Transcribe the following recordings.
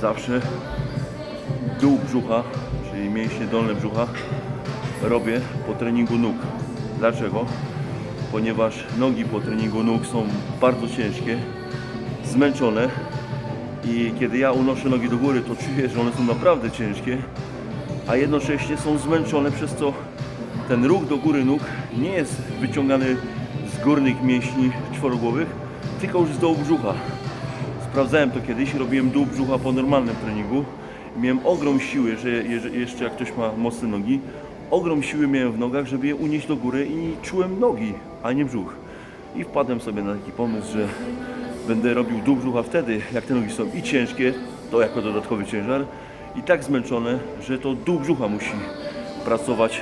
zawsze dół brzucha, czyli mięśnie dolne brzucha, robię po treningu nóg. Dlaczego? Ponieważ nogi po treningu nóg są bardzo ciężkie, zmęczone i kiedy ja unoszę nogi do góry, to czuję, że one są naprawdę ciężkie, a jednocześnie są zmęczone, przez co ten ruch do góry nóg nie jest wyciągany z górnych mięśni czworogłowych, tylko już z dołu brzucha. Sprawdzałem to kiedyś, robiłem dół brzucha po normalnym treningu. Miałem ogrom siły, że jeszcze jak ktoś ma mocne nogi, ogrom siły miałem w nogach, żeby je unieść do góry i czułem nogi, a nie brzuch. I wpadłem sobie na taki pomysł, że będę robił dół brzucha wtedy, jak te nogi są i ciężkie, to jako dodatkowy ciężar, i tak zmęczone, że to dół brzucha musi pracować,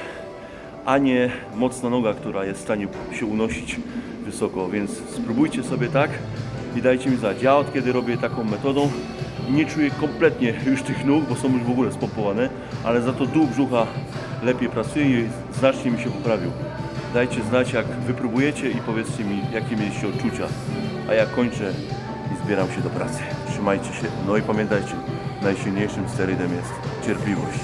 a nie mocna noga, która jest w stanie się unosić wysoko. Więc spróbujcie sobie tak i dajcie mi znać. Od kiedy robię taką metodą, nie czuję kompletnie już tych nóg, bo są już w ogóle spompowane, ale za to dół brzucha lepiej pracuje i znacznie mi się poprawił. Dajcie znać, jak wypróbujecie i powiedzcie mi, jakie mieliście odczucia. A ja kończę i zbieram się do pracy. Trzymajcie się, no i pamiętajcie, najsilniejszym sterydem jest cierpliwość.